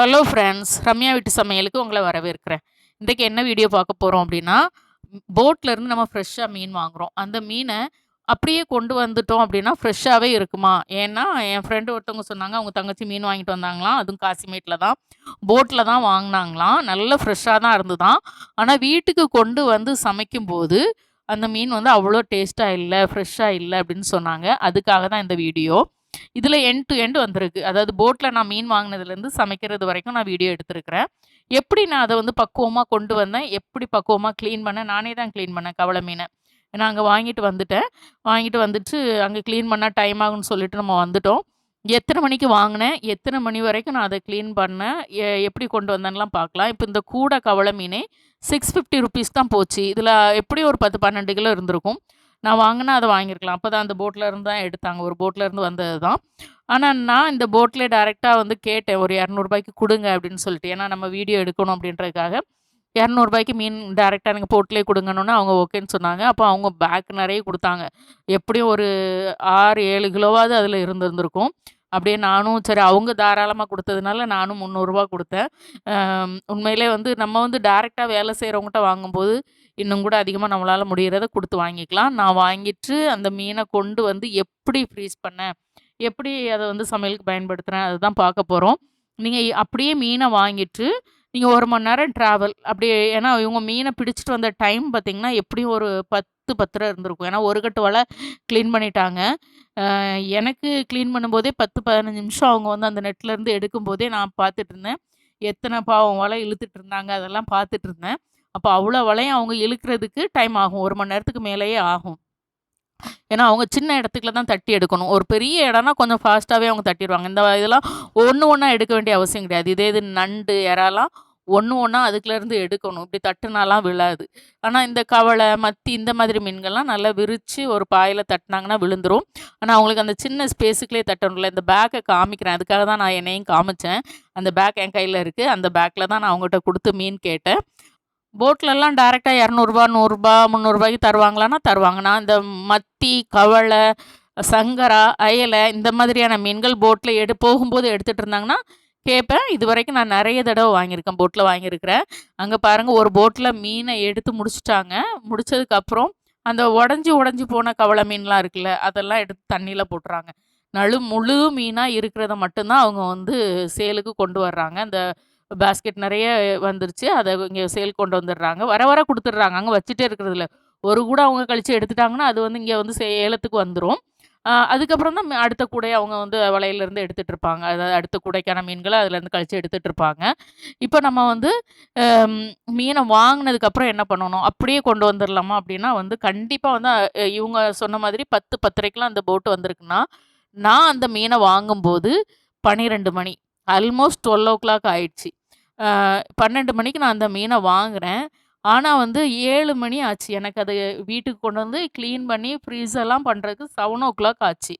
Hello friends Ramya வீட்டு சமையலுக்கு உங்களை வரவேற்கிறேன். இன்றைக்கி என்ன வீடியோ பார்க்க போகிறோம் அப்படின்னா போட்லேருந்து நம்ம ஃப்ரெஷ்ஷாக மீன் வாங்குகிறோம் அந்த மீனை அப்படியே கொண்டு வந்துட்டோம் அப்படின்னா ஃப்ரெஷ்ஷாகவே இருக்குமா? ஏன்னா என் ஃப்ரெண்டு ஒருத்தவங்க சொன்னாங்க அவங்க தங்கச்சி மீன் வாங்கிட்டு வந்தாங்களாம். அதுவும் காசிமேட்டில் தான். போட்டில் தான் வாங்கினாங்களாம். நல்ல ஃப்ரெஷ்ஷாக தான் இருந்துதான் ஆனால் வீட்டுக்கு கொண்டு வந்து சமைக்கும்போது அந்த மீன் வந்து அவ்வளோ டேஸ்ட்டாக இல்லை ஃப்ரெஷ்ஷாக இல்லை அப்படின்னு சொன்னாங்க. அதுக்காக தான் இந்த வீடியோ இதில் எண்ட் டு எண்ட் வந்திருக்கு. அதாவது போட்டில் நான் மீன் வாங்கினதுலேருந்து சமைக்கிறது வரைக்கும் நான் வீடியோ எடுத்திருக்கிறேன். எப்படி நான் அதை வந்து பக்குவமாக கொண்டு வந்தேன்? எப்படி பக்குவமாக க்ளீன் பண்ணேன்? நானே தான் க்ளீன் பண்ணேன் கவலை மீனை. நான் அங்கே வாங்கிட்டு வந்துட்டேன். வாங்கிட்டு வந்துட்டு அங்கே க்ளீன் பண்ணால் டைம் ஆகும்னு சொல்லிட்டு நம்ம வந்துட்டோம். எத்தனை மணிக்கு வாங்கினேன்? எத்தனை மணி வரைக்கும் நான் அதை க்ளீன் பண்ணேன்? எப்படி கொண்டு வந்தேன்லாம் பார்க்கலாம். இப்போ இந்த கூடை கவலை மீனே சிக்ஸ் ஃபிஃப்டி ருபீஸ் தான் போச்சு. இதில் எப்படி ஒரு பத்து பன்னெண்டு கிலோ இருந்திருக்கும். நான் வாங்கினா அதை வாங்கியிருக்கலாம். அப்போ தான் அந்த போட்டில் இருந்து தான் எடுத்தாங்க. ஒரு போட்டில் இருந்து வந்தது தான். ஆனால் நான் இந்த போட்டில் டேரெக்டாக வந்து கேட்டேன் ஒரு இரநூறுபாய்க்கு கொடுங்க அப்படின்னு சொல்லிட்டு. ஏன்னா நம்ம வீடியோ எடுக்கணும் அப்படின்றதுக்காக இரநூறுபாய்க்கு மீன் டேரெக்டாக எனக்கு போட்டிலே கொடுங்கன்னு அவங்க ஓகேன்னு சொன்னாங்க. அப்போ அவங்க பேக் நிறைய கொடுத்தாங்க. எப்படியும் ஒரு ஆறு ஏழு கிலோவாவது அதில் இருந்திருந்திருக்கும். அப்படியே நானும் சரி அவங்க தாராளமாக கொடுத்ததுனால நானும் முந்நூறுரூவா கொடுத்தேன். உண்மையிலே வந்து நம்ம வந்து டேரெக்டாக வேலை செய்கிறவங்ககிட்ட வாங்கும்போது இன்னும் கூட அதிகமாக நம்மளால் முடிகிறத கொடுத்து வாங்கிக்கலாம். நான் வாங்கிட்டு அந்த மீனை கொண்டு வந்து எப்படி ஃப்ரீஸ் பண்ணேன்? எப்படி அதை வந்து சமையலுக்கு பயன்படுத்துகிறேன் அதுதான் பார்க்க போகிறோம் நீங்கள் அப்படியே மீனை வாங்கிட்டு நீங்கள் ஒரு மணி நேரம் ட்ராவல் அப்படியே ஏன்னா இவங்க மீனை பிடிச்சிட்டு வந்த டைம் பார்த்திங்கன்னா எப்படியும் ஒரு பத்து பத்திரம் இருந்திருக்கும். ஏன்னா ஒரு கட்டு வலை க்ளீன் பண்ணிட்டாங்க. எனக்கு க்ளீன் பண்ணும்போதே பத்து பதினஞ்சு நிமிஷம் அவங்க வந்து அந்த நெட்லேருந்து எடுக்கும்போதே நான் பார்த்துட்டு இருந்தேன். எத்தனை பாவம் வலை இழுத்துட்டு இருந்தாங்க அதெல்லாம் பார்த்துட்டு இருந்தேன். அப்போ அவ்வளோ வலையும் அவங்க இழுக்கிறதுக்கு டைம் ஆகும். ஒரு மணி நேரத்துக்கு மேலேயே ஆகும். ஏன்னா அவங்க சின்ன இடத்துக்குள்ள தான் தட்டி எடுக்கணும். ஒரு பெரிய இடம்னா கொஞ்சம் ஃபாஸ்ட்டாகவே அவங்க தட்டிடுவாங்க இந்த இதெல்லாம் ஒன்று ஒன்றா எடுக்க வேண்டிய அவசியம் கிடையாது. இதே இது நண்டு இறாலாம் ஒன்று ஒன்றா அதுக்குலேருந்து எடுக்கணும். இப்படி தட்டுனாலாம் விழாது. ஆனால் இந்த கவலை மத்தி இந்த மாதிரி மீன்கள்லாம் நல்லா விரித்து ஒரு பாயில் தட்டினாங்கன்னா விழுந்துடும் ஆனால் அவங்களுக்கு அந்த சின்ன ஸ்பேஸுக்குள்ளே தட்டணும்ல. இந்த பேக்கை காமிக்கிறேன். அதுக்காக தான் நான் என்னையும் காமிச்சேன். அந்த பேக் என் கையில் இருக்குது அந்த பேக்கில் தான் நான் அவங்ககிட்ட கொடுத்து மீன் கேட்டேன். போட்லெல்லாம் டேரெக்டாக இரநூறுபா நூறுரூபா முந்நூறுபாய்க்கு தருவாங்களான்னா தருவாங்கண்ணா இந்த மத்தி கவலை சங்கரா அயலை இந்த மாதிரியான மீன்கள் போட்டில் எடு போகும்போது எடுத்துகிட்டு இருந்தாங்கன்னா கேட்பேன் இது வரைக்கும் நான் நிறைய தடவை வாங்கியிருக்கேன் போட்டில் வாங்கியிருக்கிறேன். அங்கே பாருங்கள் ஒரு போட்டில் மீனை எடுத்து முடிச்சிட்டாங்க. முடிச்சதுக்கப்புறம் அந்த உடஞ்சி உடஞ்சி போன கவளை மீன்லாம் இருக்குல்ல அதெல்லாம் எடுத்து தண்ணியில் போட்டுறாங்க. நழு முழு மீனாக இருக்கிறத மட்டும்தான் அவங்க வந்து சேலுக்கு கொண்டு வர்றாங்க. அந்த பேஸ்கெட் நிறைய வந்துருச்சு. அதை இங்கே சேல் கொண்டு வந்துடுறாங்க. வர வர கொடுத்துட்றாங்க. அங்கே வச்சுட்டே இருக்கிறதுல. ஒரு கூட அவங்க கழித்து எடுத்துட்டாங்கன்னா அது வந்து இங்கே வந்து சேலத்துக்கு வந்துடும் அதுக்கப்புறம் தான் அடுத்த கூடை அவங்க வந்து வலையிலேருந்து எடுத்துகிட்டு இருப்பாங்க. அதாவது அடுத்த கூடைக்கான மீன்களை அதுலேருந்து கழித்து எடுத்துகிட்டு இருப்பாங்க. இப்போ நம்ம வந்து மீனை வாங்கினதுக்கப்புறம் என்ன பண்ணணும்? அப்படியே கொண்டு வந்துடலாமா அப்படின்னா வந்து கண்டிப்பாக வந்து இவங்க சொன்ன மாதிரி பத்து பத்தரைக்கெலாம் அந்த போட்டு வந்திருக்குன்னா நான் அந்த மீனை வாங்கும்போது பன்னிரெண்டு மணி ஆல்மோஸ்ட் டுவெல் ஓ கிளாக் ஆயிடுச்சு. பன்னெண்டு மணிக்கு நான் அந்த மீனை வாங்குறேன். ஆனால் வந்து ஏழு மணி ஆச்சு. எனக்கு அது வீட்டுக்கு கொண்டு வந்து க்ளீன் பண்ணி ஃப்ரீஸெல்லாம் பண்ணுறதுக்கு செவன் ஓ கிளாக் ஆச்சு.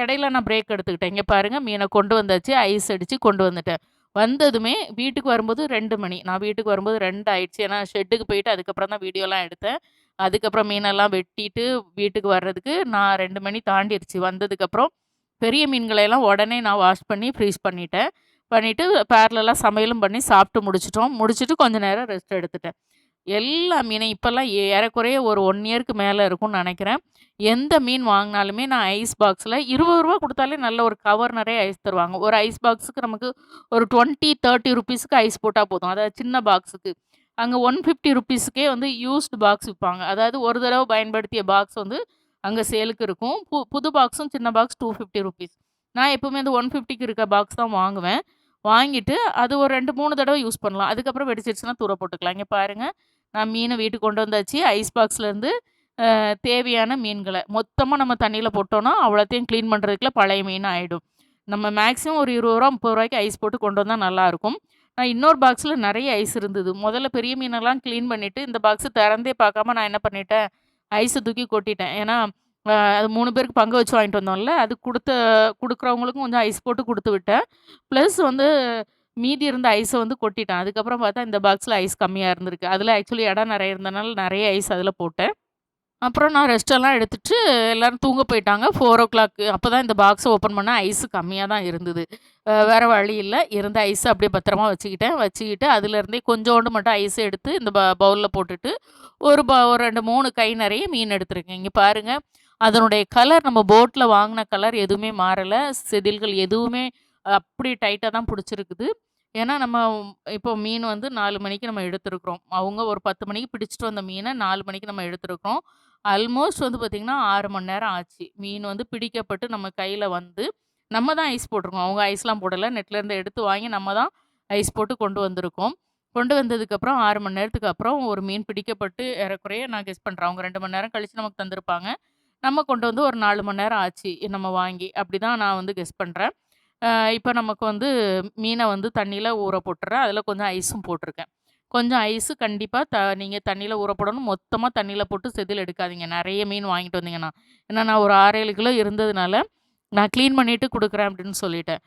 இடையில நான் பிரேக் எடுத்துக்கிட்டேன். இங்கே பாருங்கள் மீனை கொண்டு வந்தாச்சு. ஐஸ் அடித்து கொண்டு வந்துட்டேன். வந்ததுமே வீட்டுக்கு வரும்போது ரெண்டு மணி. நான் வீட்டுக்கு வரும்போது ரெண்டு ஆயிடுச்சு. ஏன்னா ஷெட்டுக்கு போயிட்டு அதுக்கப்புறம் தான் வீடியோலாம் எடுத்தேன். அதுக்கப்புறம் மீனெல்லாம் வெட்டிட்டு வீட்டுக்கு வர்றதுக்கு நான் ரெண்டு மணி தாண்டிடுச்சு. வந்ததுக்கப்புறம் பெரிய மீன்களையெல்லாம் உடனே நான் வாஷ் பண்ணி ஃப்ரீஸ் பண்ணிட்டேன். பண்ணிவிட்டு பேரலெல்லாம் சமையலும் பண்ணி சாப்பிட்டு முடிச்சிட்டோம். முடிச்சுட்டு கொஞ்சம் நேரம் ரெஸ்ட் எடுத்துட்டேன். எல்லா மீனையும் இப்போல்லாம் ஏறக்குறைய ஒரு ஒன் இயருக்கு மேலே இருக்கும்னு நினைக்கிறேன். எந்த மீன் வாங்கினாலுமே நான் ஐஸ் பாக்ஸில் இருபது ரூபா கொடுத்தாலே நல்ல ஒரு கவர் நிறைய ஐஸ் தருவாங்க. ஒரு ஐஸ் பாக்ஸுக்கு நமக்கு ஒரு டுவெண்ட்டி தேர்ட்டி ருபீஸுக்கு ஐஸ் போட்டால் போதும். அதாவது சின்ன பாக்ஸுக்கு அங்கே ஒன் ஃபிஃப்டி ருபீஸுக்கே வந்து யூஸ்டு பாக்ஸ் விற்பாங்க அதாவது ஒரு தடவை பயன்படுத்திய பாக்ஸ் வந்து அங்கே சேலுக்கு இருக்கும். பு புது பாக்ஸும் சின்ன பாக்ஸ் டூ ஃபிஃப்டி ருபீஸ் நான் எப்போவுமே அந்த ஒன் ஃபிஃப்டிக்கு இருக்க பாக்ஸ் தான் வாங்குவேன். வாங்கிட்டு அது ஒரு ரெண்டு மூணு தடவை யூஸ் பண்ணலாம். அதுக்கப்புறம் வெடிச்சிருச்சுன்னா தூர போட்டுக்கலாம். இங்கே பாருங்கள் நான் மீனை வீட்டுக்கு கொண்டு வந்தாச்சு. ஐஸ் பாக்ஸ்லேருந்து தேவையான மீன்களை. மொத்தமாக நம்ம தண்ணியில் போட்டோன்னா அவ்வளோத்தையும் க்ளீன் பண்ணுறதுக்குள்ள பழைய மீன் ஆகிடும் நம்ம மேக்ஸிமம் ஒரு இருபது ரூபா முப்பது ரூபாய்க்கு ஐஸ் போட்டு கொண்டு வந்தால் நல்லாயிருக்கும் நான் இன்னொரு பாக்ஸில் நிறைய ஐஸ் இருந்தது. முதல்ல பெரிய மீனெல்லாம் க்ளீன் பண்ணிவிட்டு இந்த பாக்ஸை திறந்தே பார்க்காம நான் என்ன பண்ணிட்டேன் ஐஸை தூக்கி கொட்டிட்டேன். ஏன்னா அது மூணு பேருக்கு பங்கு வச்சு வாங்கிட்டு வந்தோம்ல அது கொடுத்த கொடுக்குறவங்களுக்கும் கொஞ்சம் ஐஸ் போட்டு கொடுத்து விட்டேன். ப்ளஸ் வந்து மீதி இருந்த ஐஸை வந்து கொட்டிட்டேன். அதுக்கப்புறம் பார்த்தா இந்த பாக்ஸில் ஐஸ் கம்மியாக இருந்திருக்கு. அதில் ஆக்சுவலி இடம் நிறைய இருந்தனால நிறைய ஐஸ் அதில் போட்டேன். அப்புறம் நான் ரெஸ்ட்டெல்லாம் எடுத்துட்டு எல்லோரும் தூங்க போயிட்டாங்க. ஃபோர் ஓ கிளாக் அப்போ தான் இந்த பாக்ஸை ஓப்பன் பண்ணால் ஐஸ் கம்மியாக தான் இருந்தது. வேறு வழி இல்லை. இருந்த ஐஸை அப்படியே பத்திரமா வச்சுக்கிட்டேன். வச்சுக்கிட்டு அதுலேருந்தே கொஞ்சோண்டு மட்டும் ஐஸ் எடுத்து இந்த ப பவுலில் போட்டுட்டு, ஒரு ப ஒரு 2, 3 கை நிறைய மீன் எடுத்துருக்கேன். இங்கே பாருங்கள் அதனுடைய கலர் நம்ம போட்டில் வாங்கின கலர் எதுவுமே மாறலை செதில்கள் எதுவுமே அப்படி டைட்டாக தான் பிடிச்சிருக்குது ஏன்னா நம்ம இப்போ மீன் வந்து நாலு மணிக்கு நம்ம எடுத்துருக்குறோம் அவங்க ஒரு 10 மணிக்கு பிடிச்சிட்டு வந்த மீனை நாலு மணிக்கு நம்ம எடுத்துருக்குறோம் ஆல்மோஸ்ட் வந்து பார்த்திங்கன்னா ஆறு மணி நேரம் ஆச்சு. மீன் வந்து பிடிக்கப்பட்டு நம்ம கையில் வந்து, நம்ம தான் ஐஸ் போட்டிருக்கோம். அவங்க ஐஸ்லாம் போடலை நெட்லேருந்து எடுத்து வாங்கி நம்ம தான் ஐஸ் போட்டு கொண்டு வந்திருக்கோம். கொண்டு வந்ததுக்கப்புறம் ஆறு மணி நேரத்துக்கு அப்புறம் ஒரு மீன் பிடிக்கப்பட்டு ஏறக்குறைய நான் கெஸ் பண்ணுறேன் அவங்க ரெண்டு மணி நேரம் கழித்து நமக்கு தந்திருப்பாங்க. நம்ம கொண்டு வந்து ஒரு நாலு மணி நேரம் ஆச்சு நம்ம வாங்கி. அப்படிதான் நான் வந்து கெஸ் பண்ணுறேன் இப்போ நமக்கு வந்து மீனை வந்து தண்ணியில் ஊற போட்டுறேன். அதில் கொஞ்சம் ஐஸும் போட்டிருக்கேன். கொஞ்சம் ஐஸு கண்டிப்பாக த நீங்கள் தண்ணியில் ஊற போடணும். மொத்தமாக தண்ணியில் போட்டு செதில் எடுக்காதீங்க. நிறைய மீன் வாங்கிட்டு வந்தீங்கன்னா. ஏன்னா நான் ஒரு 6, 7 கிலோ இருந்ததுனால, நான் க்ளீன் பண்ணிவிட்டு கொடுக்குறேன் அப்படின்னு சொல்லிட்டேன்.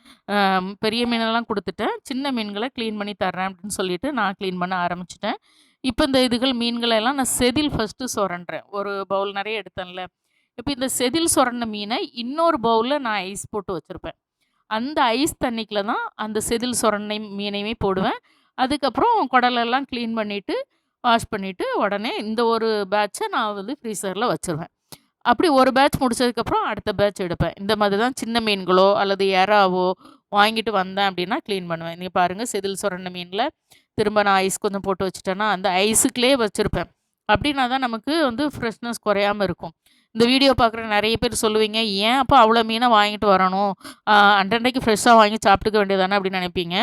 பெரிய மீனெல்லாம் கொடுத்துட்டேன் சின்ன மீன்களை க்ளீன் பண்ணி தர்றேன் அப்படின்னு சொல்லிட்டு நான் க்ளீன் பண்ண ஆரம்பிச்சிட்டேன் இப்போ இந்த இதுகள் மீன்களெல்லாம் நான் செதில் ஃபஸ்ட்டு சொரண்டுறேன். ஒரு பவுல் நிறைய எடுத்தேன்ல. இப்போ இந்த செதில் சொரண்ட மீனை இன்னொரு பவுலில் நான் ஐஸ் போட்டு வச்சுருப்பேன் அந்த ஐஸ் தண்ணிக்குள்ள தான் அந்த செதில் சுரண்டை மீனையுமே போடுவேன். அதுக்கப்புறம் குடலெல்லாம் க்ளீன் பண்ணிவிட்டு வாஷ் பண்ணிவிட்டு உடனே இந்த ஒரு பேட்சை நான் வந்து ஃப்ரீசரில் வச்சுருவேன். அப்படி ஒரு பேட்ச் முடிச்சதுக்கப்புறம் அடுத்த பேட்ச் எடுப்பேன். இந்த மாதிரி தான் சின்ன மீன்களோ அல்லது எறாவோ வாங்கிட்டு வந்தேன் அப்படின்னா க்ளீன் பண்ணுவேன். நீங்கள் பாருங்கள் செதில் சொரண்ட மீனில் திரும்ப நான் ஐஸ் கொஞ்சம் போட்டு வச்சுட்டேன்னா, அந்த ஐஸுக்குள்ளே வச்சுருப்பேன் அப்படின்னா தான் நமக்கு வந்து ஃப்ரெஷ்னஸ் குறையாம இருக்கும். இந்த வீடியோ பார்க்குற நிறைய பேர் சொல்லுவீங்க, "ஏன் அப்போ அவ்வளோ மீனை வாங்கிட்டு வரணும்? அன்றைக்கு ஃப்ரெஷ்ஷாக வாங்கி சாப்பிட்டுக்க வேண்டியதானே அப்படின்னு நினைப்பீங்க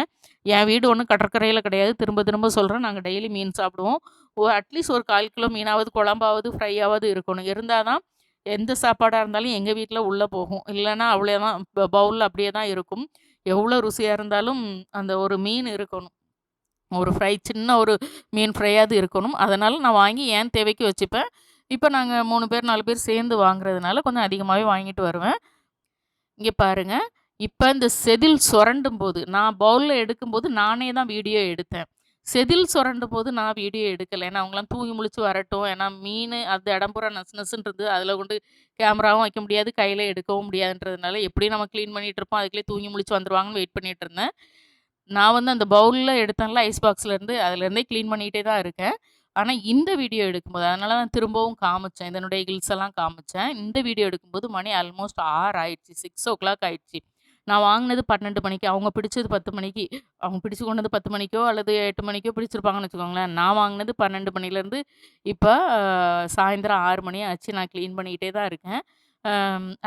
என் வீடு ஒன்றும் கடற்கரையில் கிடையாது. திரும்ப திரும்ப சொல்கிறேன் நாங்கள் டெய்லி மீன் சாப்பிடுவோம். ஒ அட்லீஸ்ட் ஒரு 1/4 கிலோ மீனாவது குழம்பாவது, ஃப்ரையாவது இருக்கணும். இருந்தால் தான் எந்த சாப்பாடாக இருந்தாலும் எங்கள் வீட்டில் உள்ளே போகும். இல்லைன்னா அவ்வளோதான் ப பவுலில் அப்படியே தான் இருக்கும். எவ்வளோ ருசியாக இருந்தாலும் அந்த ஒரு மீன் இருக்கணும். ஒரு ஃப்ரை சின்ன ஒரு மீன் ஃப்ரையாவது இருக்கணும். அதனால் நான் வாங்கி ஏன் தேவைக்கு வச்சுப்பேன். இப்போ நாங்கள் மூணு பேர், நாலு பேர் சேர்ந்து வாங்குறதுனால கொஞ்சம் அதிகமாகவே வாங்கிட்டு வருவேன். இங்கே பாருங்கள் இப்போ இந்த செதில் சுரண்டும் போது நான் பவுலில் எடுக்கும்போது நானே தான் வீடியோ எடுத்தேன். செதில் சுரண்டும் போது நான் வீடியோ எடுக்கலை ஏன்னா அவங்களாம் தூங்கி முழிச்சு வரட்டும். ஏன்னா மீன் அது இடம்புற நசு நசுன்றது அதில் கொண்டு கேமராவும் வைக்க முடியாது. கையில் எடுக்கவும் முடியாதுன்றதுனால, எப்படியும் நம்ம க்ளீன் பண்ணிகிட்டு இருப்போம். அதுக்குள்ளே தூங்கி முழிச்சு வந்துருவாங்கன்னு வெயிட் பண்ணிகிட்டு இருந்தேன். நான் வந்து அந்த பவுலில் எடுத்தேன்ல ஐஸ் பாக்ஸ்லேருந்து, அதுலேருந்தே க்ளீன் பண்ணிகிட்டே தான் இருக்கேன். ஆனா இந்த வீடியோ எடுக்கும்போது அதனால தான் திரும்பவும் காமிச்சேன். இதனுடைய ஹில்ஸ் எல்லாம் காமிச்சேன். இந்த வீடியோ எடுக்கும்போது மணி ஆல்மோஸ்ட் ஆறு ஆயிடுச்சு. 6:00 ஆயிடுச்சு. நான் வாங்கினது பன்னெண்டு மணிக்கு. அவங்க பிடிச்சது 10 மணிக்கு. அவங்க பிடிச்சு கொண்டது பத்து மணிக்கோ அல்லது எட்டு மணிக்கோ பிடிச்சிருப்பாங்கன்னு வச்சுக்கோங்களேன். நான் வாங்கினது பன்னெண்டு மணிலேருந்து இப்போ சாயந்தரம் ஆறு மணி ஆச்சு. நான் க்ளீன் பண்ணிக்கிட்டே தான் இருக்கேன்.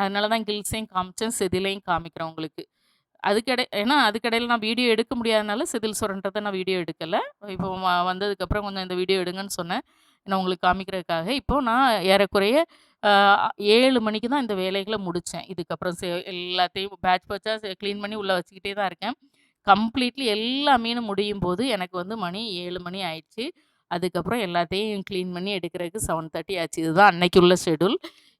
அதனால தான் கில்ஸையும் காமிச்சேன். செதிலையும் காமிக்கிறேன் உங்களுக்கு. அதுக்கடை ஏன்னா அதுக்கடையில் நான் வீடியோ எடுக்க முடியாதனால செதில் சுரன்றதை நான் வீடியோ எடுக்கலை இப்போ வ வந்ததுக்கப்புறம் கொஞ்சம் இந்த வீடியோ எடுங்கன்னு சொன்னேன். நான் உங்களுக்கு காமிக்கிறதுக்காக. இப்போது நான் ஏறக்குறைய ஏழு மணிக்கு தான் இந்த வேலைகளை முடித்தேன் இதுக்கப்புறம் செ எல்லாத்தையும் பேட்ச் பேட்சாக க்ளீன் பண்ணி உள்ளே வச்சுக்கிட்டே தான் இருக்கேன். கம்ப்ளீட்லி எல்லா மீனும் முடியும் போது எனக்கு வந்து மணி ஏழு மணி ஆயிடுச்சு. அதுக்கப்புறம் எல்லாத்தையும் க்ளீன் பண்ணி எடுக்கிறதுக்கு 7:30 ஆச்சு. இதுதான் அன்னைக்கு உள்ள ஷெட்யூல்.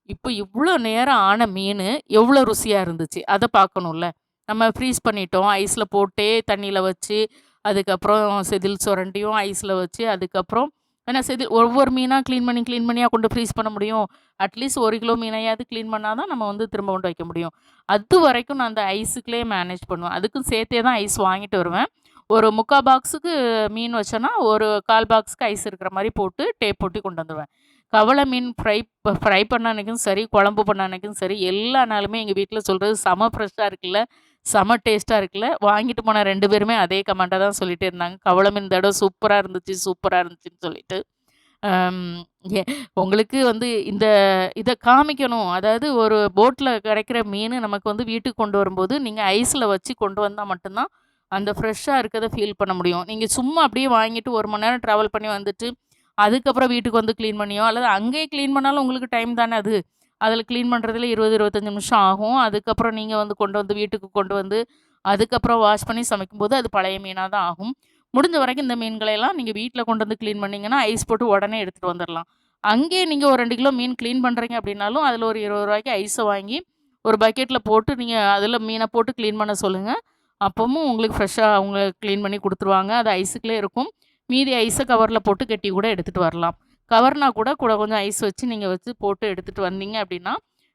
இப்போ இவ்வளோ நேரம் ஆன மீன் எவ்வளோ ருசியாக இருந்துச்சு. அதை பார்க்கணும்ல. நம்ம ஃப்ரீஸ் பண்ணிட்டோம். ஐஸில் போட்டே தண்ணியில் வச்சு, அதுக்கப்புறம் செதில் சுரண்டியும் ஐஸில் வச்சு, அதுக்கப்புறம் ஏன்னா செதில் ஒவ்வொரு மீனாக க்ளீன் பண்ணி க்ளீன் பண்ணியாக கொண்டு ஃப்ரீஸ் பண்ண முடியும். அட்லீஸ்ட் ஒரு கிலோ மீனையாவது க்ளீன் பண்ணால் தான் நம்ம வந்து திரும்ப கொண்டு வைக்க முடியும். அது வரைக்கும் நான் அந்த ஐஸுக்குள்ளே மேனேஜ் பண்ணுவேன். அதுக்கும் சேர்த்தே தான் ஐஸ் வாங்கிட்டு வருவேன். ஒரு 3/4 பாக்ஸுக்கு மீன் வச்சேன்னா, ஒரு கால் பாக்ஸுக்கு ஐஸ் இருக்கிற மாதிரி போட்டு டேப் போட்டி கொண்டு வந்துடுவேன் கவலை மீன் ஃப்ரை ப ஃப்ரை பண்ண அன்னைக்கும் சரி, குழம்பு பண்ண அன்னைக்கும் சரி, எல்லா நாளுமே எங்கள் வீட்டில் சொல்கிறது செம ஃப்ரெஷ்ஷாக இருக்குல்ல, செம டேஸ்ட்டாக இருக்குல்ல. வாங்கிட்டு போன ரெண்டு பேருமே அதே கமெண்ட்ட தான் சொல்லிகிட்டே இருந்தாங்க. கவலை மீன் தடவை சூப்பராக இருந்துச்சு, சூப்பராக இருந்துச்சுன்னு சொல்லிட்டு. உங்களுக்கு வந்து இந்த இதை காமிக்கணும். அதாவது ஒரு போட்டில் கிடைக்கிற மீன் நமக்கு வந்து வீட்டுக்கு கொண்டு வரும்போது, நீங்கள் ஐஸில் வச்சு கொண்டு வந்தால் மட்டும்தான் அந்த ஃப்ரெஷ்ஷாக இருக்கிறத ஃபீல் பண்ண முடியும். நீங்கள் சும்மா அப்படியே வாங்கிட்டு ஒரு மணி நேரம் ட்ராவல் பண்ணி வந்துட்டு, அதுக்கப்புறம் வீட்டுக்கு வந்து க்ளீன் பண்ணியோ, அல்லது அங்கேயே க்ளீன் பண்ணாலும் உங்களுக்கு டைம் தானே அது. அதில் க்ளீன் பண்ணுறதுல 20, 25 நிமிஷம் ஆகும். அதுக்கப்புறம் நீங்கள் வந்து கொண்டு வந்து வீட்டுக்கு கொண்டு வந்து, அதுக்கப்புறம் வாஷ் பண்ணி சமைக்கும்போது அது பழைய மீனாக தான் ஆகும். முடிஞ்ச வரைக்கும் இந்த மீன்களையெல்லாம் நீங்கள் வீட்டில் கொண்டு வந்து க்ளீன் பண்ணிங்கன்னா ஐஸ் போட்டு உடனே எடுத்துகிட்டு வந்துடலாம் அங்கேயே நீங்கள் ஒரு ரெண்டு கிலோ மீன் கிளீன் பண்ணுறீங்க அப்படின்னாலும், அதில் ஒரு இருபது ரூபாய்க்கு ஐஸை வாங்கி, ஒரு பக்கெட்டில் போட்டு நீங்கள் அதில் மீனை போட்டு க்ளீன் பண்ண சொல்லுங்கள் அப்பவும் உங்களுக்கு ஃப்ரெஷ்ஷாக அவங்க க்ளீன் பண்ணி கொடுத்துருவாங்க அது ஐஸுக்குள்ளே இருக்கும். மீதி ஐஸை கவரில் போட்டு கட்டி கூட எடுத்துகிட்டு வரலாம். கவர்னா கூட கூட கொஞ்சம் ஐஸ் வச்சு நீங்கள் வச்சு போட்டு எடுத்துகிட்டு வந்தீங்க அப்படின்னா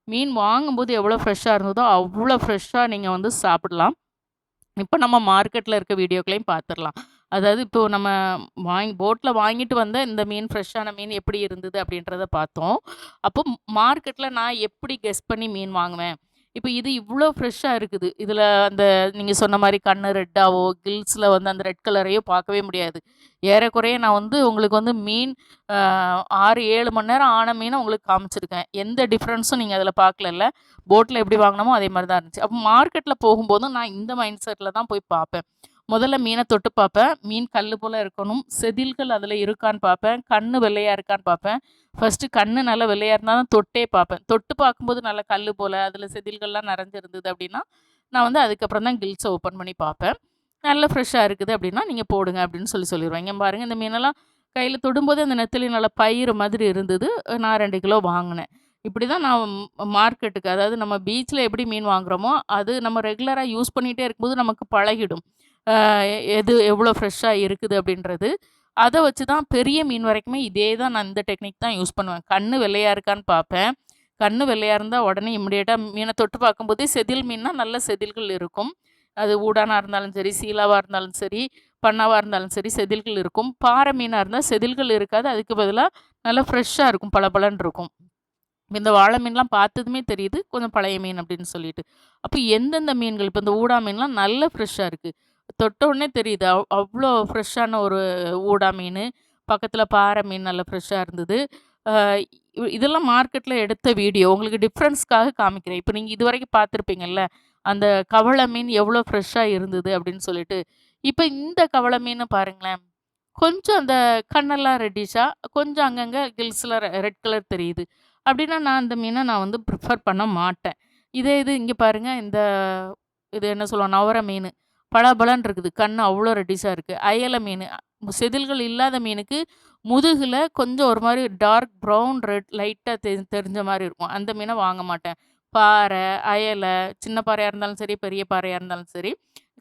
மீன் வாங்கும்போது எவ்வளோ ஃப்ரெஷ்ஷாக இருந்ததோ அவ்வளோ ஃப்ரெஷ்ஷாக நீங்கள் வந்து சாப்பிடலாம். இப்போ நம்ம மார்க்கெட்டில் இருக்க வீடியோக்களையும் பார்த்துடலாம் அதாவது இப்போது நம்ம வாங்கி போட்டில் வாங்கிட்டு வந்த இந்த மீன் ஃப்ரெஷ்ஷான மீன் எப்படி இருந்தது அப்படின்றத பார்த்தோம். அப்போ மார்க்கெட்டில் நான் எப்படி கெஸ் பண்ணி மீன் வாங்குவேன்? இப்போ இது இவ்வளோ ஃப்ரெஷ்ஷாக இருக்குது. இதில் அந்த நீங்கள் சொன்ன மாதிரி கண்ணு ரெட்டாவோ கில்ஸில் வந்து அந்த ரெட் கலரையோ பார்க்கவே முடியாது. ஏறக்குறைய நான் வந்து உங்களுக்கு வந்து மீன் ஆறு ஏழு மணி நேரம் ஆன மீனை உங்களுக்கு காமிச்சிருக்கேன். எந்த டிஃப்ரென்ஸும் நீங்கள் அதில் பார்க்கலல்ல போட்டில் எப்படி வாங்கினோமோ அதே மாதிரி தான் இருந்துச்சு. அப்போ மார்க்கெட்டில் போகும்போதும் நான் இந்த மைண்ட் செட்டில் தான் போய் பார்ப்பேன். முதல்ல மீனை தொட்டு பார்ப்பேன். மீன் கல் போல் இருக்கணும். செதில்கள் அதில் இருக்கான்னு பார்ப்பேன். கண் வெள்ளையாக இருக்கான்னு பார்ப்பேன். ஃபஸ்ட்டு கண் நல்லா வெள்ளையாக இருந்தால் தான் தொட்டே பார்ப்பேன். தொட்டு பார்க்கும்போது நல்லா கல் போல் அதில் செதில்கள்லாம் நிறைஞ்சிருந்தது அப்படின்னா நான் வந்து அதுக்கப்புறம் தான் கில்ஸை ஓப்பன் பண்ணி பார்ப்பேன். நல்ல ஃப்ரெஷ்ஷாக இருக்குது அப்படின்னா நீங்கள் போடுங்க அப்படின்னு சொல்லி சொல்லிடுவேன். இங்கே பாருங்கள் இந்த மீனெல்லாம் கையில் தொடும்போது அந்த நெத்திலி நல்லா பயிறு மாதிரி இருந்தது. நான் ரெண்டு கிலோ வாங்கினேன். இப்படி தான் நான் மார்க்கெட்டுக்கு அதாவது நம்ம பீச்சில் எப்படி மீன் வாங்குறோமோ அது நம்ம ரெகுலராக யூஸ் பண்ணிகிட்டே இருக்கும்போது நமக்கு பழகிடும். எது எவ்வளோ ஃப்ரெஷ்ஷாக இருக்குது அப்படின்றது அதை வச்சு தான் பெரிய மீன் வரைக்குமே இதே தான் நான் இந்த டெக்னிக் தான் யூஸ் பண்ணுவேன். கண் வெள்ளையாக இருக்கான்னு பார்ப்பேன். கண் வெள்ளையாக இருந்தால் உடனே இம்மிடியேட்டாக மீனை தொட்டு பார்க்கும்போதே செதில் மீன்னா நல்ல செதில்கள் இருக்கும். அது ஊடானாக இருந்தாலும் சரி சீலாவாக இருந்தாலும் சரி பண்ணாவாக இருந்தாலும் சரி செதில்கள் இருக்கும். பாறை மீனாக இருந்தால் செதில்கள் இருக்காது. அதுக்கு பதிலாக நல்லா ஃப்ரெஷ்ஷாக இருக்கும் பளபளன்னு இருக்கும். இந்த வாழை மீன்லாம் பார்த்ததுமே தெரியுது கொஞ்சம் பழைய மீன் அப்படின்னு சொல்லிட்டு. அப்போ எந்தெந்த மீன்கள்? இப்போ இந்த ஊடா மீன்லாம் நல்ல ஃப்ரெஷ்ஷாக இருக்குது தொட்ட உடனே தெரியுது. அவ் அவ்வளோ ஃப்ரெஷ்ஷான ஒரு ஊடா மீன். பக்கத்தில் பாறை மீன் நல்லா ஃப்ரெஷ்ஷாக இருந்தது. இதெல்லாம் மார்க்கெட்டில் எடுத்த வீடியோ. உங்களுக்கு டிஃப்ரென்ஸ்க்காக காமிக்கிறேன். இப்போ நீங்கள் இது வரைக்கும் பார்த்துருப்பீங்கல்ல அந்த கவளை மீன் எவ்வளோ ஃப்ரெஷ்ஷாக இருந்தது அப்படின்னு சொல்லிட்டு. இப்போ இந்த கவளை மீன் பாருங்களேன். கொஞ்சம் அந்த கண்ணெல்லாம் ரெட்டிஷாக கொஞ்சம் அங்கங்கே கில்ஸில் ரெட் கலர் தெரியுது. அப்படின்னா நான் அந்த மீனை நான் வந்து ப்ரிஃபர் பண்ண மாட்டேன். இதே இது இங்கே பாருங்கள் இந்த இது என்ன சொல்லுவோம் நவர மீன். பளபளன்னு இருக்குது. கண் அவ்வளோ ரெட்டிஸாக இருக்குது அயலை மீன் செதில்கள் இல்லாத மீனுக்கு முதுகில் கொஞ்சம் ஒரு மாதிரி டார்க் ப்ரௌன் ரெட் லைட்டாக தெ தெரிஞ்ச மாதிரி இருக்கும். அந்த மீனை வாங்க மாட்டேன். பாறை அயலை சின்ன பாறையாக இருந்தாலும் சரி பெரிய பாறையாக இருந்தாலும் சரி.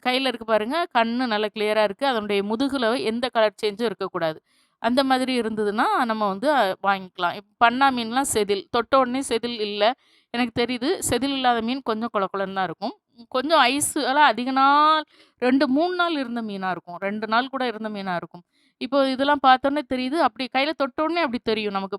கையில் இருக்குது பாருங்கள் கண் நல்லா கிளியராக இருக்குது அதனுடைய முதுகில் எந்த கலர் சேஞ்சும் இருக்கக்கூடாது. அந்த மாதிரி இருந்ததுன்னா நம்ம வந்து வாங்கிக்கலாம். இப்போ பண்ணா மீன்லாம் செதில் தொட்ட உடனே செதில் இல்லை. எனக்கு தெரியுது. செதில் இல்லாத மீன் கொஞ்சம் குள குளன்னு தான் இருக்கும். கொஞ்சம் ஐஸு எல்லாம் அதிக நாள் ரெண்டு மூணு நாள் இருந்த மீனாக இருக்கும். ரெண்டு நாள் கூட இருந்த மீனாக இருக்கும். இப்போ இதெல்லாம் பார்த்தோன்னே தெரியுது. அப்படி கையில் தொட்டோடனே அப்படி தெரியும். நமக்கு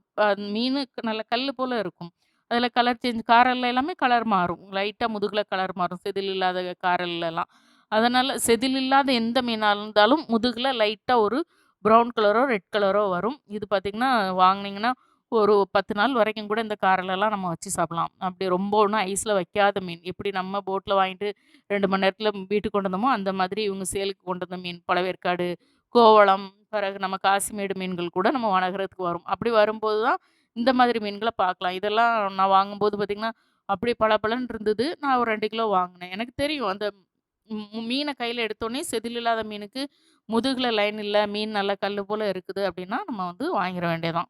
மீன் நல்ல கல் போல் இருக்கும். அதில் கலர் சேஞ்ச் காரல்ல எல்லாமே கலர் மாறும். லைட்டாக முதுகில் கலர் மாறும். செதில் இல்லாத காரல்லாம் அதனால் செதில் இல்லாத எந்த மீனாக இருந்தாலும் முதுகில் லைட்டாக ஒரு ப்ரௌன் கலரோ ரெட் கலரோ வரும். இது பார்த்திங்கன்னா வாங்குனீங்கன்னா ஒரு பத்து நாள் வரைக்கும் கூட இந்த காரலெல்லாம் நம்ம வச்சு சாப்பிடலாம். அப்படி ரொம்ப ஒன்றும் ஐஸில் வைக்காத மீன். எப்படி நம்ம போட்டில் வாங்கிட்டு ரெண்டு மணி நேரத்தில் வீட்டுக்கு கொண்டு வந்தோமோ அந்த மாதிரி இவங்க சேலுக்கு கொண்டு வந்த மீன் பழவேற்காடு கோவளம் பிறகு நம்ம காசிமேடு மீன்கள் கூட நம்ம வணங்குறதுக்கு வரும். அப்படி வரும்போது தான் இந்த மாதிரி மீன்களை பார்க்கலாம். இதெல்லாம் நான் வாங்கும்போது பார்த்திங்கன்னா அப்படி பளபளன்னு இருந்தது. நான் ஒரு ரெண்டு கிலோ வாங்கினேன். எனக்கு தெரியும். அந்த மீனை கையில் எடுத்தோடனே செதில் இல்லாத மீனுக்கு முதுகில் லைன் இல்லை மீன் நல்லா கல் போல் இருக்குது அப்படின்னா நம்ம வந்து வாங்கிட வேண்டியதான்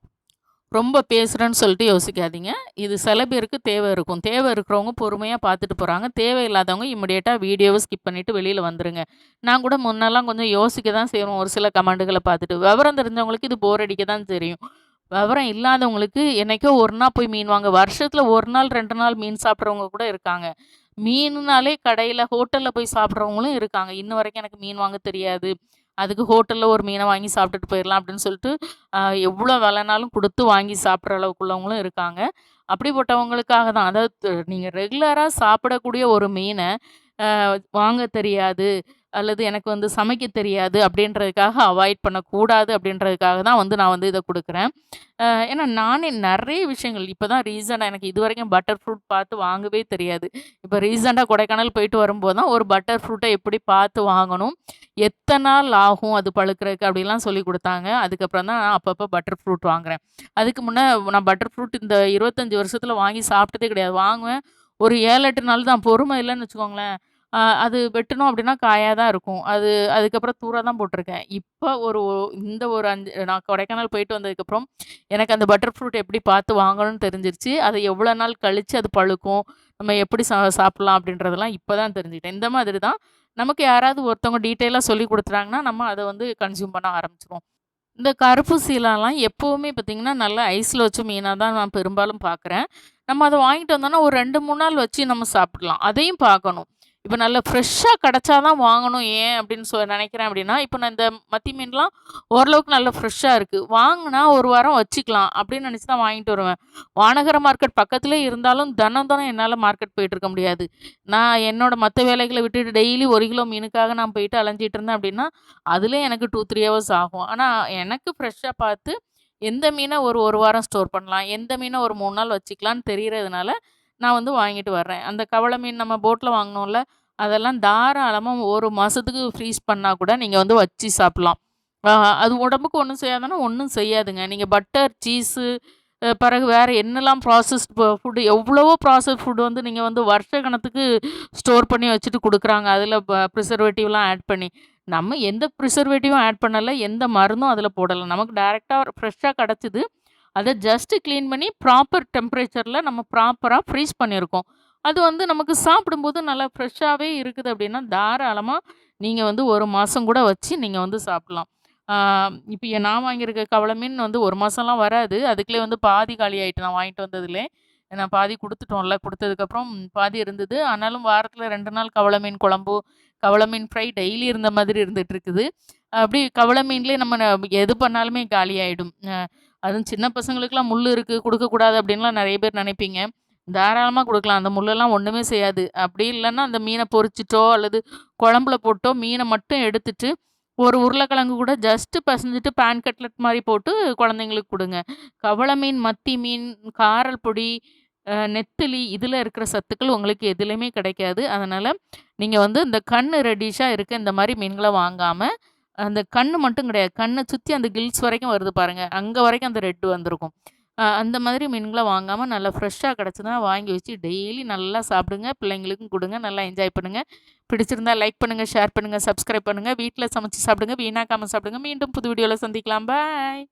ரொம்ப பேசுகிறேன்னு சொல்லிட்டு யோசிக்காதீங்க. இது சில பேருக்கு தேவை இருக்கும். தேவை இருக்கிறவங்க பொறுமையாக பார்த்துட்டு போகிறாங்க தேவை இல்லாதவங்க இமிடியேட்டாக வீடியோவை ஸ்கிப் பண்ணிவிட்டு வெளியில் வந்துருங்க. நான் கூட முன்னெல்லாம் கொஞ்சம் யோசிக்க தான் செய்வோம். ஒரு சில கமெண்ட்டுகளை பார்த்துட்டு. விவரம் தெரிஞ்சவங்களுக்கு இது போர் அடிக்க தான் தெரியும். விவரம் இல்லாதவங்களுக்கு என்னைக்கோ ஒரு நாள் போய் மீன் வாங்க. வருஷத்தில் ஒரு நாள் ரெண்டு நாள் மீன் சாப்பிட்றவங்க கூட இருக்காங்க. மீனுனாலே கடையில் ஹோட்டலில் போய் சாப்பிட்றவங்களும் இருக்காங்க. இன்ன வரைக்கும் எனக்கு மீன் வாங்க தெரியாது. அதுக்கு ஹோட்டலில் ஒரு மீனை வாங்கி சாப்பிட்டுட்டு போயிடலாம் அப்படின்னு சொல்லிட்டு எவ்வளோ விலைனாலும் கொடுத்து வாங்கி சாப்பிட்ற அளவுக்கு உள்ளவங்களும் இருக்காங்க. அப்படிப்பட்டவங்களுக்காக தான். அதாவது நீங்கள் ரெகுலராக சாப்பிடக்கூடிய ஒரு மீனை ஆஹ் வாங்க தெரியாது. அல்லது எனக்கு வந்து சமைக்க தெரியாது அப்படின்றதுக்காக அவாய்ட் பண்ணக்கூடாது அப்படின்றதுக்காக தான் வந்து நான் வந்து இதை கொடுக்குறேன். ஏன்னா நானே நிறைய விஷயங்கள் இப்போ தான் ரீசெண்டாக எனக்கு இது வரைக்கும் பட்டர் ஃப்ரூட் பார்த்து வாங்கவே தெரியாது. இப்போ ரீசெண்டாக கொடைக்கானல் போயிட்டு வரும்போது தான் ஒரு பட்டர் ஃப்ரூட்டை எப்படி பார்த்து வாங்கணும் எத்தனை நாள் ஆகும் அது பழுக்கிறதுக்கு அப்படிலாம் சொல்லி கொடுத்தாங்க. அதுக்கப்புறம் தான் நான் அப்பப்போ பட்டர் ஃப்ரூட் வாங்குறேன். அதுக்கு முன்னே நான் பட்டர் ஃப்ரூட் இந்த இருபத்தஞ்சி வருஷத்தில் வாங்கி சாப்பிட்டதே கிடையாது. வாங்குவேன். ஒரு ஏழு எட்டு நாள் தான். பொறுமை இல்லைன்னு வச்சுக்கோங்களேன். அது வெட்டணும் அப்படின்னா காயாக தான் இருக்கும் அது அதுக்கப்புறம் தூர தான் போட்டிருக்கேன் இப்போ ஒரு இந்த ஒரு அஞ்சு நான் கொடைக்கானல் போயிட்டு வந்ததுக்கப்புறம் எனக்கு அந்த பட்டர் ஃப்ரூட் எப்படி பார்த்து வாங்கணும்னு தெரிஞ்சிருச்சு அது எவ்வளோ நாள் கழித்து அது பழுக்கும் நம்ம எப்படி சா சாப்பிட்லாம் அப்படின்றதெல்லாம் இப்போ தான் தெரிஞ்சுக்கிட்டேன் இந்த மாதிரி தான் நமக்கு யாராவது ஒருத்தவங்க டீட்டெயிலாக சொல்லி கொடுத்துட்டாங்கன்னா நம்ம அதை வந்து கன்சியூம் பண்ண ஆரம்பிச்சிடுவோம் இந்த கருப்பு சீலாலாம் எப்பவுமே பார்த்தீங்கன்னா, நல்லா ஐஸ்ல வச்ச மீனா தான் நான் பெரும்பாலும் பார்க்குறேன். நம்ம அத வாங்கிட்டு வந்தோம்னா, ஒரு 2, 3 நாள் வச்சு நம்ம சாப்பிடலாம். அதையும் பார்க்கணும். இப்போ நல்லா ஃப்ரெஷ்ஷாக கிடைச்சா தான் வாங்கணும். ஏன் அப்படின்னு சொ நினைக்கிறேன் அப்படின்னா, இப்போ நான் இந்த மத்தி மீன்லாம் ஓரளவுக்கு நல்லா ஃப்ரெஷ்ஷாக இருக்குது வாங்கினா ஒரு வாரம் வச்சுக்கலாம் அப்படின்னு நினச்சி தான் வாங்கிட்டு வருவேன். வானகர மார்க்கெட் பக்கத்தில் இருந்தாலும் தினம் தினம் என்னால் மார்க்கெட் போயிட்டு இருக்க முடியாது. நான் என்னோடய மற்ற வேலைகளை விட்டுட்டு டெய்லி ஒரு கிலோ மீனுக்காக நான் போயிட்டு அலைஞ்சிட்டு இருந்தேன் அப்படின்னா, அதிலே எனக்கு 2, 3 ஹவர்ஸ் ஆகும். ஆனால் எனக்கு ஃப்ரெஷ்ஷாக பார்த்து எந்த மீனை ஒரு ஒரு வாரம் ஸ்டோர் பண்ணலாம், எந்த மீனை ஒரு மூணு நாள் வச்சுக்கலான்னு தெரிகிறதுனால நான் வந்து வாங்கிட்டு வர்றேன். அந்த கவள மீன் நம்ம போட்டில் வாங்கினோம்ல அதெல்லாம் தாராளமாக ஒரு மாதத்துக்கு ஃப்ரீஸ் பண்ணால் கூட நீங்கள் வந்து வச்சு சாப்பிட்லாம் அது உடம்புக்கு ஒன்றும் செய்யாதுன்னா, ஒன்றும் செய்யாதுங்க. நீங்கள் பட்டர், சீஸு பிறகு வேறு என்னெல்லாம் ப்ராசஸ்ட் ஃபுட்டு எவ்வளவோ ப்ராசஸ் ஃபுட்டு வந்து நீங்கள் வந்து வருஷ கணத்துக்கு ஸ்டோர் பண்ணி வச்சுட்டு கொடுக்குறாங்க அதில் ப ப்ரிசர்வேட்டிவ்லாம் ஆட் பண்ணி. நம்ம எந்த ப்ரிசர்வேட்டிவும் ஆட் பண்ணலை எந்த மருந்தும் அதில் போடல. நமக்கு டைரெக்டாக ஃப்ரெஷ்ஷாக கிடச்சிது அதை ஜஸ்ட்டு க்ளீன் பண்ணி ப்ராப்பர் டெம்பரேச்சரில் நம்ம ப்ராப்பராக ஃப்ரீஸ் பண்ணியிருக்கோம். அது வந்து நமக்கு சாப்பிடும்போது நல்லா ஃப்ரெஷ்ஷாகவே இருக்குது அப்படின்னா, தாராளமாக நீங்கள் வந்து ஒரு மாதம் கூட வச்சு நீங்கள் வந்து சாப்பிட்லாம் இப்போ நான் வாங்கியிருக்க கவள மீன் வந்து ஒரு மாதம்லாம் வராது. அதுக்குள்ளே வந்து பாதி காலியாயிட்டு நான் வாங்கிட்டு வந்ததுலே நான் பாதி கொடுத்துட்டோம்ல கொடுத்ததுக்கப்புறம் பாதி இருந்தது. ஆனாலும் வாரத்தில் ரெண்டு நாள் கவள மீன் குழம்பு, கவள மீன் ஃப்ரை டெய்லி இருந்த மாதிரி இருந்துகிட்ருக்குது அப்படி கவள மீன்லேயே நம்ம ந எது பண்ணாலுமே காலி ஆகிடும் அதுவும் சின்ன பசங்களுக்குலாம் முள் இருக்குது கொடுக்கக்கூடாது அப்படின்லாம் நிறைய பேர் நினைப்பீங்க. தாராளமாக கொடுக்கலாம் அந்த முள்ளெல்லாம் ஒன்றுமே செய்யாது. அப்படி இல்லைன்னா அந்த மீனை பொறிச்சிட்டோ அல்லது குழம்புல போட்டோ மீனை மட்டும் எடுத்துட்டு, ஒரு உருளைக்கிழங்கு கூட ஜஸ்ட்டு பசஞ்சிட்டு பேன் கட்லெட் மாதிரி போட்டு குழந்தைங்களுக்கு கொடுங்க கவள மீன், மத்தி மீன், காரல் பொடி, நெத்திலி இதில் இருக்கிற சத்துக்கள் உங்களுக்கு எதுலேயுமே கிடைக்காது. அதனால் நீங்கள் வந்து இந்த கண் ரெடிஷாக இருக்க இந்த மாதிரி மீன்களை வாங்காமல் அந்த கண்ணு மட்டும் கிடையாது. கண்ணை சுற்றி அந்த கில்ஸ் வரைக்கும் வருது பாருங்கள் அங்கே வரைக்கும் அந்த ரெட்டு வந்திருக்கும். அந்த மாதிரி மீன்களை வாங்காமல் நல்லா ஃப்ரெஷ்ஷாக கிடைச்சதுனா வாங்கி வச்சு டெய்லி நல்லா சாப்பிடுங்க. பிள்ளைங்களுக்கும் கொடுங்க நல்லா என்ஜாய் பண்ணுங்கள் பிடிச்சிருந்தா லைக் பண்ணுங்கள் ஷேர் பண்ணுங்கள் சப்ஸ்கிரைப் பண்ணுங்கள் வீட்டில் சமைச்சு சாப்பிடுங்க. வீணாக்காமல் சாப்பிடுங்க. மீண்டும் புது வீடியோவில் சந்திக்கலாம். பாய்.